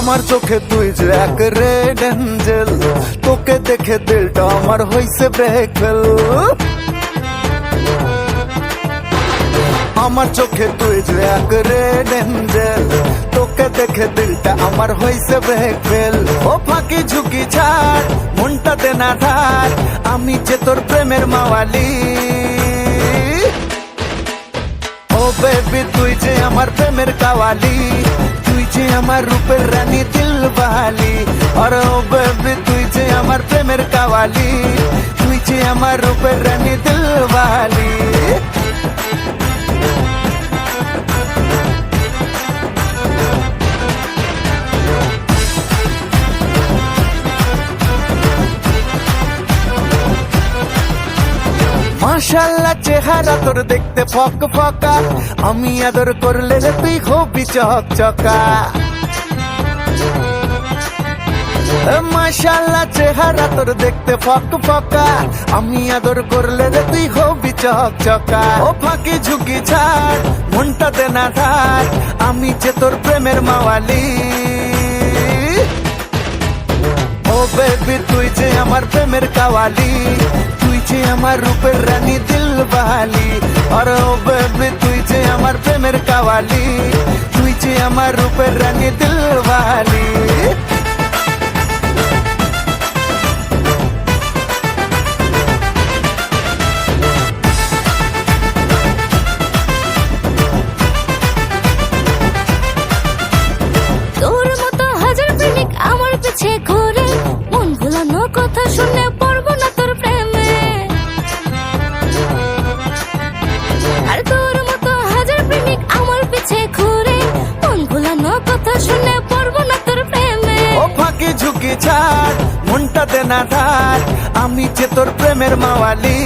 আমার চোখে তুই যে এক রেড এঞ্জেল তোকে দেখে দিলটা আমার হইছে ব্রেক আমার চোখে তুই যে এক রেড এঞ্জেল তোকে দেখে দিলটা আমার হইছে ব্রেক ফেল ও ফাঁকি ঝুঁকি ছাড়, মনটা দে না ধার আমি যে তোর প্রেমের মাওয়ালি। ও বেবি তুই যে আমার প্রেমের কাওয়ালি যে আমার রূপের রানী দিলবালি আর ও বেবি, তুই যে আমার প্রেমের কাওয়ালি। তুই যে আমার রূপের রানী মাশাল্লাহ চেহারা তোর দেখতে ফক ফকা। আমি আদর করলে তুই হবি চক চকা। মাশাল্লাহ চেহারা তোর দেখতে ফক ফকা। আমি আদর করলে রে তুই হবি চক চকা। ও ফাঁকি ঝুঁকি ছাড়, মনটা দে না ধার। আমি যে তোর প্রেমের মাওয়ালি। ও বেবি, তুই যে আমার প্রেমের কাওয়ালি। আমার রূপের রানী দিলবালি আর ও বেবি, তুই যে আমার প্রেমের কাওয়ালি। তুই যে আমার রূপের রানী তোর ছাড়, মনটা দে না ধার, আমি যে তোর প্রেমের মাওয়ালি।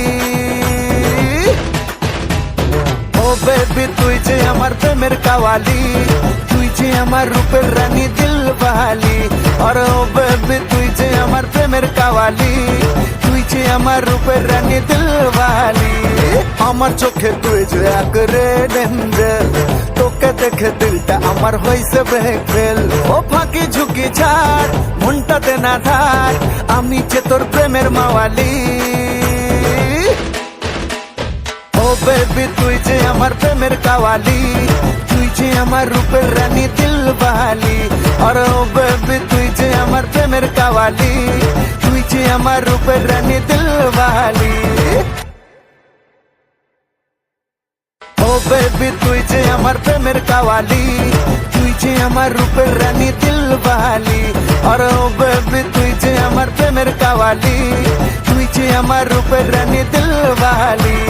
ও বেবি তুই যে আমার প্রেমের কাওয়ালি, তুই যে আমার রূপের রানী দিলবালি আর ও বেবি তুই যে আমার প্রেমের কাওয়ালি, তুই যে আমার রূপের রানী দিলবালি আমার চোখে তুই যে এক রেড তোকে দেখে দিলটা আমার হইছে ব্রেক ফেল। ও ফাঁকি ঝুঁকি ছাড়, মনটা দে না ধার, আমি যে তোর প্রেমের মাওয়ালি। ও বেবি তুই যে আমার প্রেমের কাওয়ালি, তুই যে আমার রূপের রানী দিলবালি আর ও বেবি তুই যে আমার প্রেমের কাওয়ালি, তুই যে আমার রূপের রানী দিলবালি ও বেবি তুই যে আমার প্রেমের কাওয়ালি তুই যে আমার রূপের রানী দিলবালি আর ও বেবি তুই যে আমার প্রেমের কাওয়ালি তুই যে আমার রূপের রানী দিলবালি